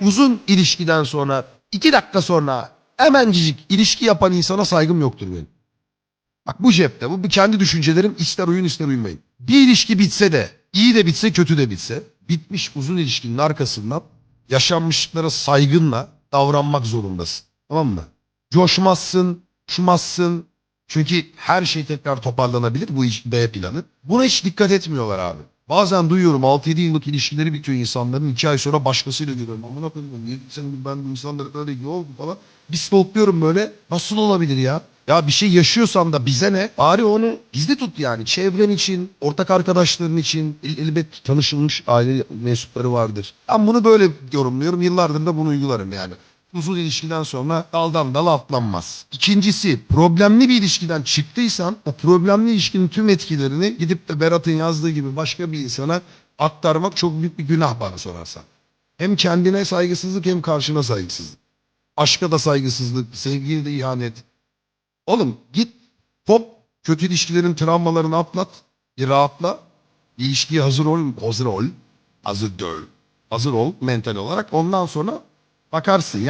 uzun ilişkiden sonra iki dakika sonra hemencik ilişki yapan insana saygım yoktur benim. Bak bu cepte. Bu kendi düşüncelerim. ister uyun ister uyumayın. Bir ilişki bitse de iyi de bitse kötü de bitse bitmiş uzun ilişkinin arkasından yaşanmışlıklara saygınla davranmak zorundasın. Tamam mı? Coşmazsın, uçmazsın. Çünkü her şey tekrar toparlanabilir bu iş B planı. Buna hiç dikkat etmiyorlar abi. Bazen duyuyorum 6-7 yıllık ilişkileri bitiyor insanların. 2 ay sonra başkasıyla görüyorum. Amına koyayım niye sen ben bu insanlara böyle ne oldu falan. Bir stalkluyorum böyle. Nasıl olabilir ya? Ya bir şey yaşıyorsan da bize ne? Bari onu gizli tut yani. Çevren için, ortak arkadaşların için el- elbet tanışılmış aile mensupları vardır. Ben bunu böyle yorumluyorum. Yıllardır da bunu uygularım yani. Uzun ilişkiden sonra daldan dala atlanmaz. İkincisi problemli bir ilişkiden çıktıysan o problemli ilişkinin tüm etkilerini gidip de Berat'ın yazdığı gibi başka bir insana aktarmak çok büyük bir günah bana sorarsan. Hem kendine saygısızlık hem karşına saygısızlık. Aşka da saygısızlık, sevgiye de ihanet. Oğlum git hop kötü ilişkilerin travmalarını atlat, bir rahatla. Bir hazır ol, hazır ol, hazır ol, hazır ol mental olarak. Ondan sonra bakarsın ya.